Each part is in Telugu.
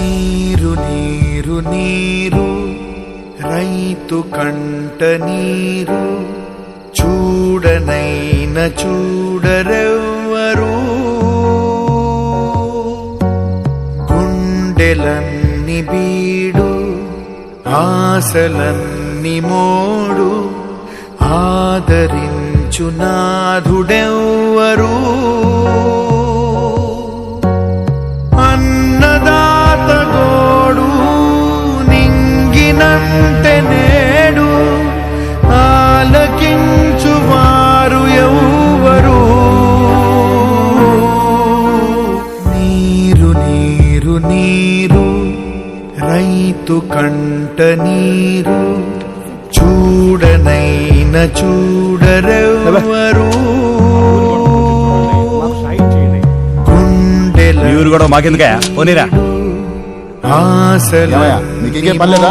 నీరు నీరు నీరు రైతు కంట నీరు చూడనైన చూడరెవ్వరు. గుండెలన్ని బీడు ఆశలన్ని మోడు ఆదరించు నింగినంటే నేడు ఆలకించు వారు ఎవ్వరు. నీరు నీరు నీరు రైతు కంట నీరు చూడనైన చూడరెవ్వరు. గుండెల మాకెందుకయా పోనీరా. ఏమయ్య, నీకేం పని లేదా?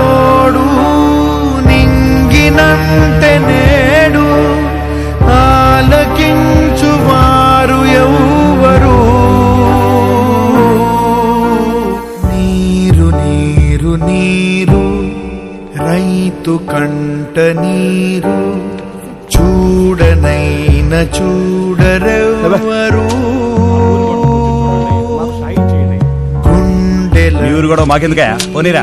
తోడు అన్నదాత నింగినంటే నేడు ఆలకించువారు ఎవ్వరు నీరు నీరు నీరు రైతు కంట నీరు చూడనైన చూడరెవ్వరు కూడా మాకెందుకయా పోనీరా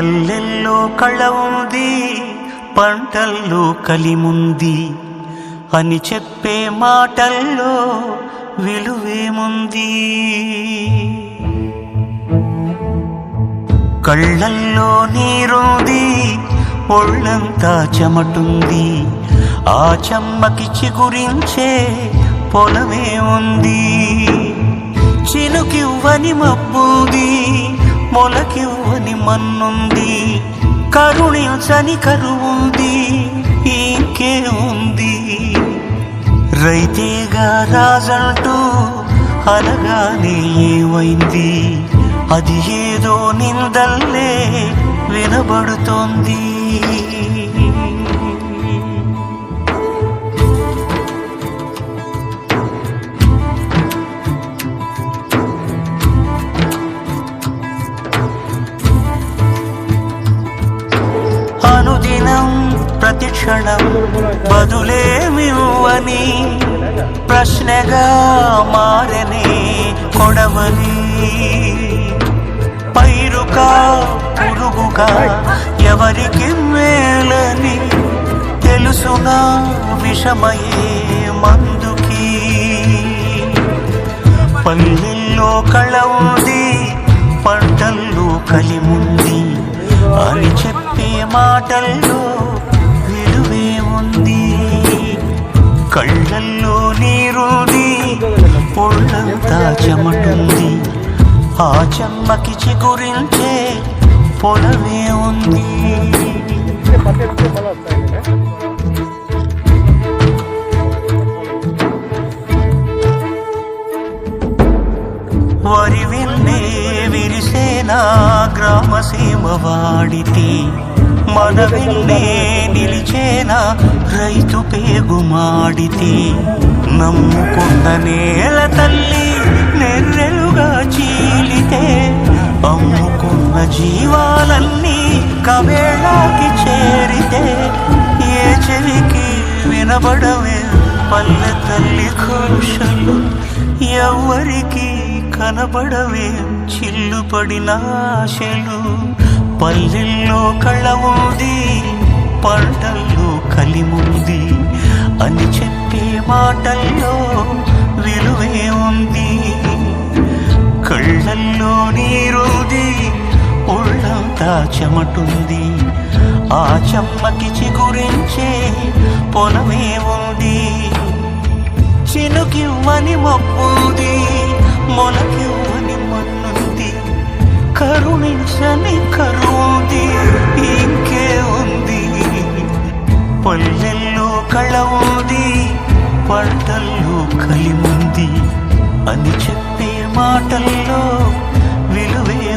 పల్లెల్లో కళ ఉంది పంటల్లో కలిముంది. అని చెప్పే మాటల్లో విలువేముంది? కళ్ళల్లో నీరుంది ఒళ్ళంతా చెమటుంది. ఆ చెమ్మకి చిగురించే పొలమే ఉంది చినుకివ్వని మబ్బుది మొలకివ్వని మన్నుంది. కరుణించని కరువుంది ఇంకే ఉంది. రైతేగా రాజంటూ అనగానే ఏమైంది? అది ఏదో నిందల్లే వినబడుతోంది. క్షణం బదులేమివ్వని? ప్రశ్నగా మారని కొడవని? పైరుగా పురుగుగా ఎవరికి మేలని? తెలుసునా విషమయే మందుకి? పల్లెల్లో కళ ఉంది పంటల్లో కలిముంది అని చెప్పే మాటల్లో కళ్ళల్లో నీరుంది పొళ్ళంతా చెమటుంది. ఆ చెమ్మకి చిగురించే పొలమే ఉంది. వరి విన్నే విరిసేనా గ్రామ సీమ మన విన్నే నిలిచేనా రైతు పేగుమాడితి? నమ్ముకున్న నేల తల్లి నెర్రెలుగా చీలితే? అమ్ముకున్న జీవాలన్నీ కవేళాకి చేరితే? ఏ చెవికి వినబడవే పల్లె తల్లి ఘోషలు ఎవరికి కనబడవే చిల్లుపడిన ఆశలు. పల్లెల్లో కళ్ళ ఉంది పంటల్లో కలిముంది. అని చెప్పే మాటల్లో విలువే ఉంది. కళ్ళల్లో నీరుది ఒళ్ళంతా చెమటుంది. ఆ చెమ్మకి చిగురించే పొలమే ఉంది. చినుకివ్వని మప్పుది మొలకివ్వని మన్నుంది. కరుణించని కరువుంది ఇంకే ఉంది. పల్లెల్లో కళ ఉంది పంటల్లో కలిముంది. అని చెప్పే మాటల్లో విలువే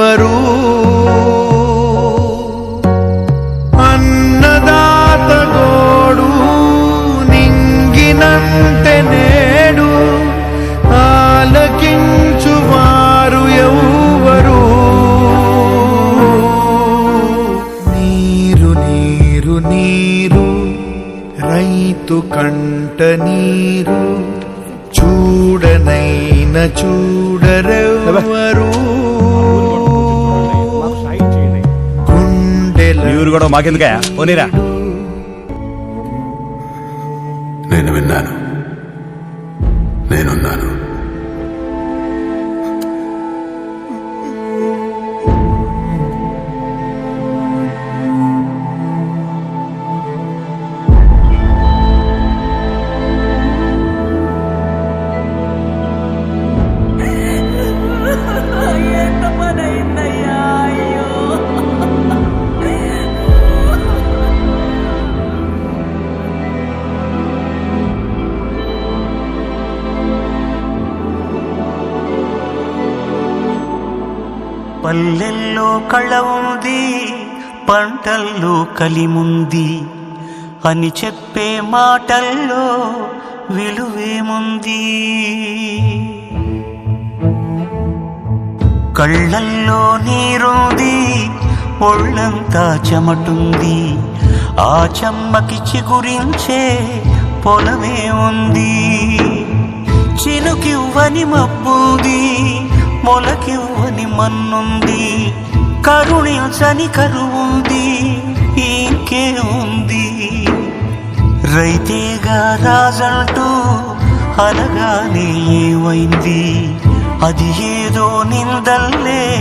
మీ పోనీరా. నేను విన్నాను. పల్లెల్లో కళ ఉంది పంటల్లో కలిముంది. అని చెప్పే మాటల్లో విలువేముంది? కళ్ళల్లో నీరుంది ఒళ్ళంతా చెమటుంది. ఆ చెమ్మకి చిగురించే పొలమే ఉంది చినుకివ్వని మబ్బుది మొలకివ్వని మన్నుంది. కరుణించని కరువుంది ఇంకే ఉంది. రైతేగా రాజంటూ అనగానే ఏమైంది? అది ఏదో నిందల్లే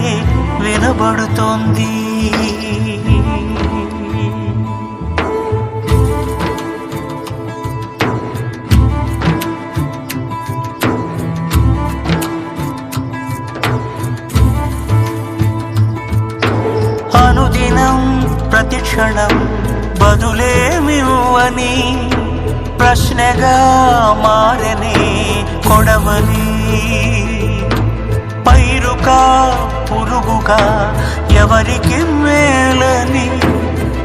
వినబడుతోంది. క్షణం బదులేమివ్వని? ప్రశ్నగా మారని కొడవని? పైరుగా పురుగుగా ఎవరికి మేలని?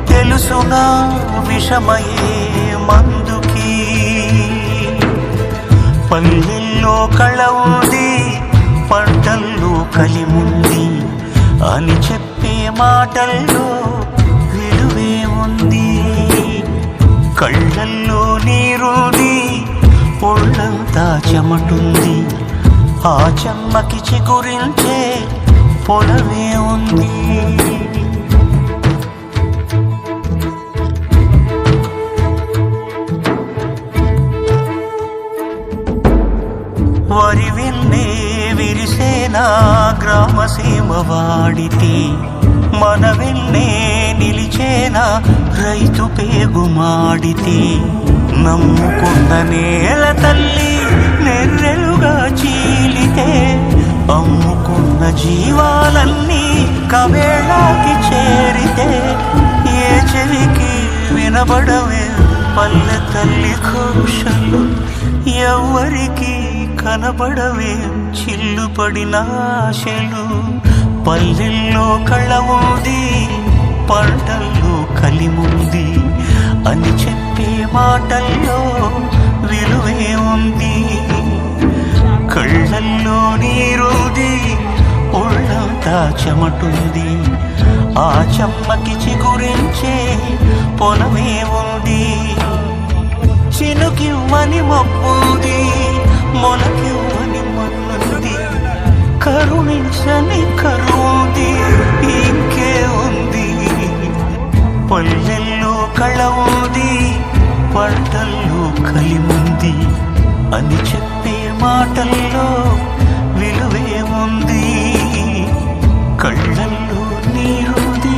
తెలుసునా విషమయే మందుకి? పల్లెల్లో కళ ఉంది పంటల్లో కలిముంది అని చెప్పే మాటల్లో కళ్ళల్లో నీరుంది పొళ్ళంతా చెమటుంది. ఆ చెమ్మకి చిగురించే పొలమే ఉంది. వరి విన్నే విరిసేనా గ్రామసీమ వాడితే మన విన్నే చేన? రైతు పేగుమాడితే నమ్ముకున్న నేల తల్లి నెర్రెలుగా చీలితే అమ్ముకున్న జీవాలన్నీ కవేళాకి చేరితే ఏ చెవికి వినబడవే పల్లె తల్లి ఘోషలు. ఎవరికి కనబడవే చిల్లుపడిన ఆశలు. పల్లెల్లో కళ్ళ ఉంది పాటల్లో కలిముంది. అని చెప్పే మాటల్లో విలువే ఉంది. కళ్ళల్లో నీరుది ఒళ్ళంతా చెమటుంది. ఆ చెమ్మకి చిగురించే పొలమే ఉంది. చినుకివ్వని మబ్బుది మొలకివ్వని మన్నుంది. కరుణించని కరువుది. ఈ పల్లెల్లో కళ ఉంది పంటల్లో కలిముంది. అని చెప్పే మాటల్లో విలువే ఉంది కళ్ళల్లో నీరుంది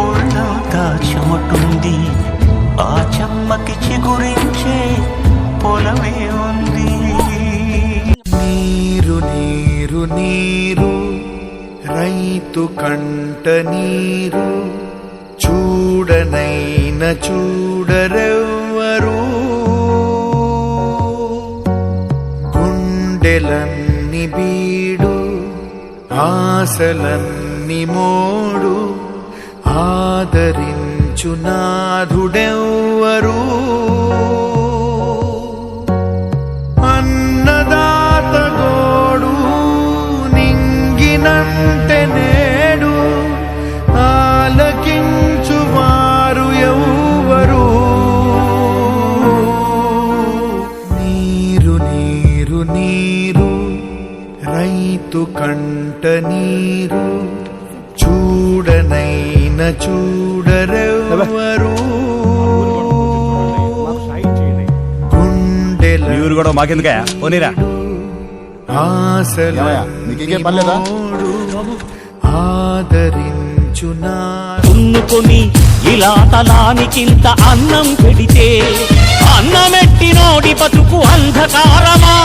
ఒళ్ళంతా చెమటుంది. ఆ చెమ్మకి చిగురించే పొలమే ఉంది. నీరు నీరు నీరు రైతు కంట నీరు. నిన్న చూడరెవ్వరు? గుండెలన్ని బీడు ఆశలన్ని మోడు ఆదరించు నాథుడెవ్వరు? అన్నదాత గోడు కంట నీరు చూడనైన చూడరెవ్వరు. గుండెల కూడా మాకెందుకే పోనీరా. మీకు ఇంకేం పనిలేదా? ఆదరించునా దున్నుకొని ఇలా తలానికింత అన్నం పెడితే అన్నమెట్టినోడి బతుకు అంధకారమా?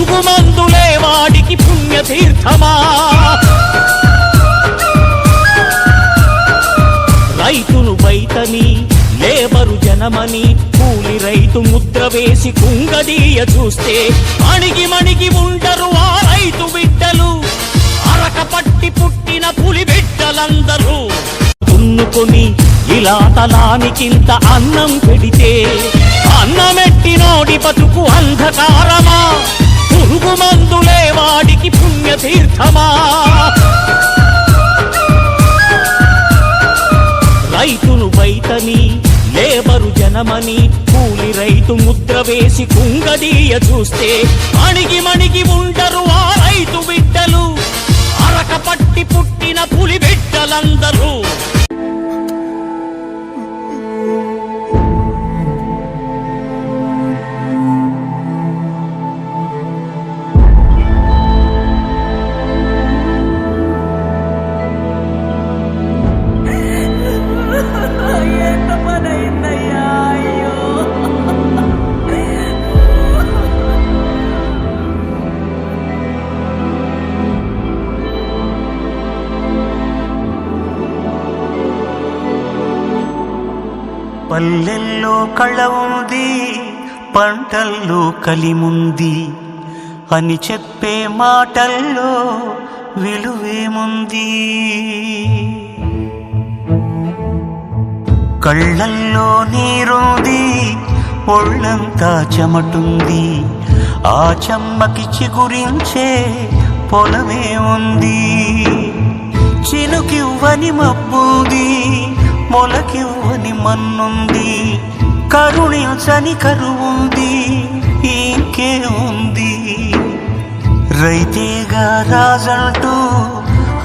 పురుగు మందులే వాడికి పుణ్యతీర్థమా? రైతును బయటని లేబరు జనమని కూలి రైతు ముద్ర వేసి కుంగదీయ చూస్తే అణిగి మణిగి ఉంటారు ఆ రైతు బిడ్డలు. అరక పట్టి పుట్టిన పులి బిడ్డలందరూ దున్నుకొని ఇలా తలానికింత అన్నం పెడితే అన్నమెట్టినోడి బతుకు అంధకారమా? పురుగు మందులే వాడికి పుణ్యతీర్థమా? రైతులు బయటని లేబరు జనమని కూలి రైతు ముద్ర వేసి కుంగదీయ చూస్తే అణిగి మణిగి ఉండరు ఆ రైతు బిడ్డలు. అరక పట్టి పుట్టిన పులి బిడ్డలందరూ. పల్లెల్లో పంటల్లో కలిముంది. అని చెప్పే మాటల్లో విలువేముంది? కళ్ళల్లో నీరుంది ఒళ్ళంతా చెమటుంది. ఆ చెమ్మకి చిగురించే పొలమే ఉంది చినుకివ్వని మబ్బుంది మొలకివ్వని మన్నుంది. కరుణించని కరువుంది ఇంకే ఉంది. రైతేగా రాజంటూ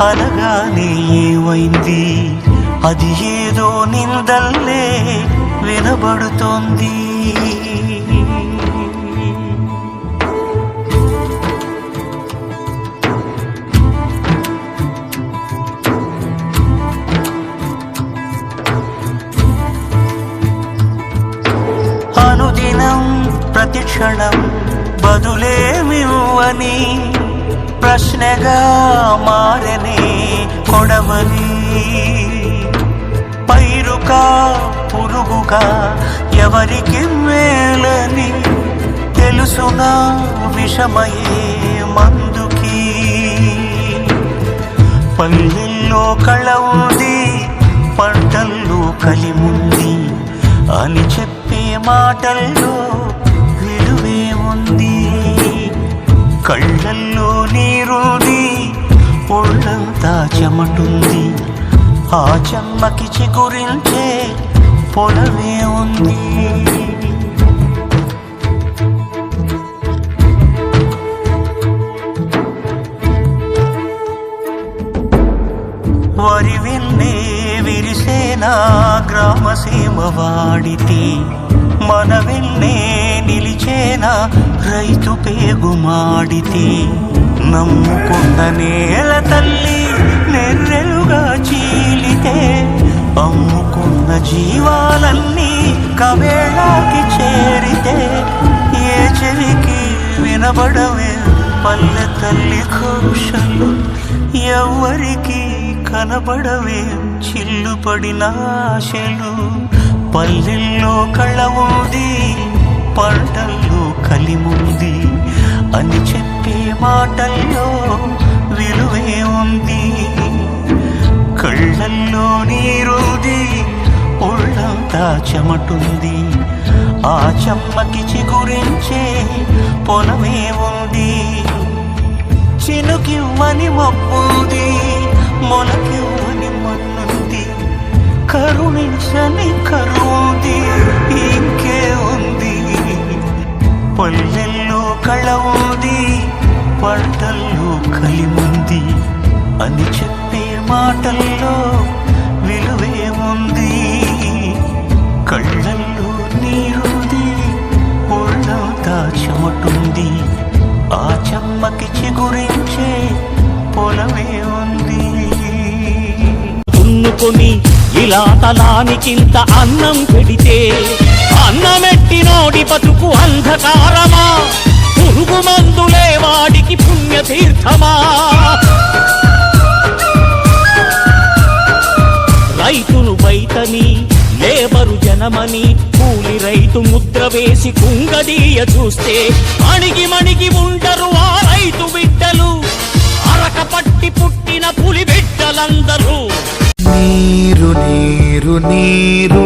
అనగానే ఏమైంది? అది ఏదో నిందల్లే వినబడుతోంది. క్షణం బదులేమివ్వని? ప్రశ్నగా మారని కొడవని? పైరుగా పురుగుగా ఎవరికి మేలని? తెలుసునా విషమయే మందుకి? పల్లెల్లో కళ ఉంది పంటల్లో కలిముంది అని చెప్పే మాటల్లో కళ్ళల్లో నీరుంది ఒళ్ళంతా చెమటుంది. ఆ చెమ్మకి చిగురించే పొలమే ఉంది. వరి విన్నే విరిసేనా గ్రామ సీమ వాడితే మన విన్నే నిలిచేనా? రైతు పేగు మాడితే నమ్ముకున్న నేల తల్లి నెర్రెలుగా చీలితే అమ్ముకున్న జీవాలన్నీ కవేళాకి చేరితే ఏ చెవికి వినబడవే పల్లె తల్లి ఘోషలు ఎవ్వరికి కనబడవే చిల్లు పడిన ఆశలు? పల్లెల్లో కళ్ళ ఉంది పంటల్లో కలిముంది. అని చెప్పే మాటల్లో విలువే ఉంది. కళ్ళల్లో నీరుంది ఒళ్ళంతా చెమటుంది. ఆ చెమ్మకి చిగురించే పొలమే ఉంది. చినుకివ్వని మబ్బుది మొలకివ్వని మన్నుంది. కరుణించని కరువుంది. పల్లెల్లో కళ ఉంది పంటల్లో కలిముంది. అని చెప్పే మాటల్లో విలువే ఉంది. కళ్ళల్లో నీరుంది ఒళ్ళంతా చెమటుంది. ఆ చెమ్మకి చిగురించే పొలమే ఉంది. దున్నుకొని ఇలా తలానికింత అన్నం పెడితే అన్నమెట్టినోడి బతుకు అంధకారమా? పురుగు మందులే వాడికి పుణ్యతీర్థమా? రైతులు బయటని లేబరు జనమని కూలి రైతు ముద్ర వేసి కుంగదీయ చూస్తే మణిగి మణిగి ఉంటారు ఆ రైతు బిడ్డలు. అరక పట్టి పుట్టిన పులి బిడ్డలందరూ. నీరు నీరు నీరు.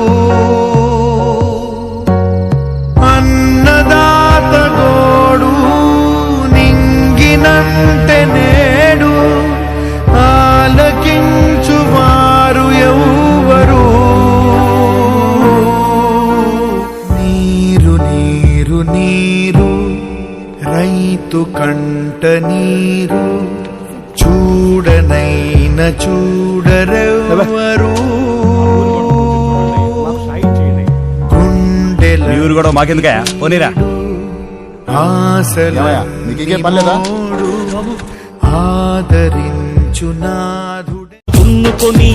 కంట నీరు చూడనైన చూడరెవ్వరు. గుండెల కూడా మాకెందుకే పోనీరా. ఏమయ్యా, మీకు ఇంకేం పనిలేదా? ఆదరించు నాథుడే. దున్నుకొని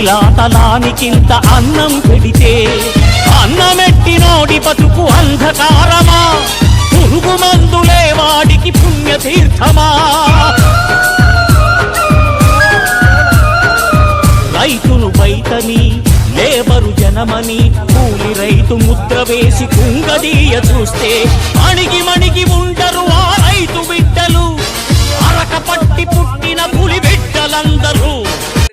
ఇలా తలానికింత అన్నం పెడితే అన్నమెట్టినోడి బతుకు అంధకారమా? పురుగు మందులే వాడికి పుణ్యతీర్థమా? రైతును బయటని లేబరు జనమని కూలి రైతు ముద్ర వేసి కుంగదీయ చూస్తే అణిగి మణిగి ఉంటారు ఆ రైతు బిడ్డలు. అరక పట్టి పుట్టిన పులి బిడ్డలందరూ